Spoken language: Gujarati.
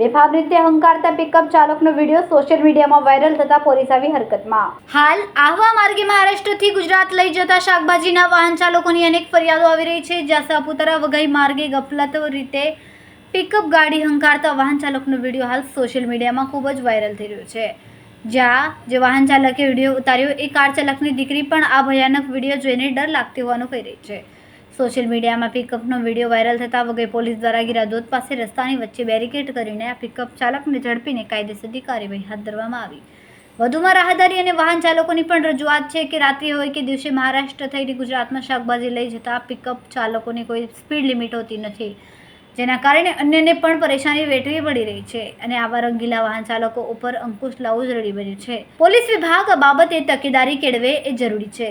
બેફામ રીતે હંકારતા પિકઅપ ચાલકનો વીડિયો સોશિયલ મીડિયામાં વાયરલ થતા પોલીસ આવી હરકતમાં. હાલ આહવા માર્ગે મહારાષ્ટ્રથી ગુજરાત લઈ જતા શાકભાજીના વાહન ચાલકોની અનેક ફરિયાદો આવી રહી છે. જ્યાં સાપુતારા વઘઈ માર્ગે ગફલત રીતે પિકઅપ ગાડી હંકારતા વાહન ચાલકનો વીડિયો હાલ સોશિયલ મીડિયામાં ખૂબ જ વાયરલ થઈ રહ્યો છે. જ્યાં જે વાહન ચાલકે વીડિયો ઉતાર્યો, એ કાર ચાલકની દીકરી પણ આ ભયાનક વીડિયો જોઈને ડર લાગતી હોવાનું કહી રહી છે. સોશિયલ મીડિયામાં પિકઅપનો વીડિયો વાયરલ થતા વગર પોલીસ દ્વારા ગિરાદોત પાસે રસ્તાની વચ્ચે બેરિકેડ કરીને આ પિકઅપ ચાલકને ઝડપીને કાયદેસરની કાર્યવાહી હાથ ધરવામાં આવી. વધુમાં રાહદારી અને વાહન ચાલકોની પણ રજૂઆત છે કે રાત્રિ હોય કે દિવસે મહારાષ્ટ્ર થઈને ગુજરાતમાં શાકભાજી લઈ જતા પિકઅપ ચાલકોની કોઈ સ્પીડ લિમિટ હોતી નથી, જેના કારણે અન્યને પણ પરેશાની વેઠવી પડી રહી છે અને આવા રંગીલા વાહન ચાલકો ઉપર અંકુશ લાવવું જરૂરી બન્યું છે. પોલીસ વિભાગ બાબતે તકેદારી કેળવે એ જરૂરી છે.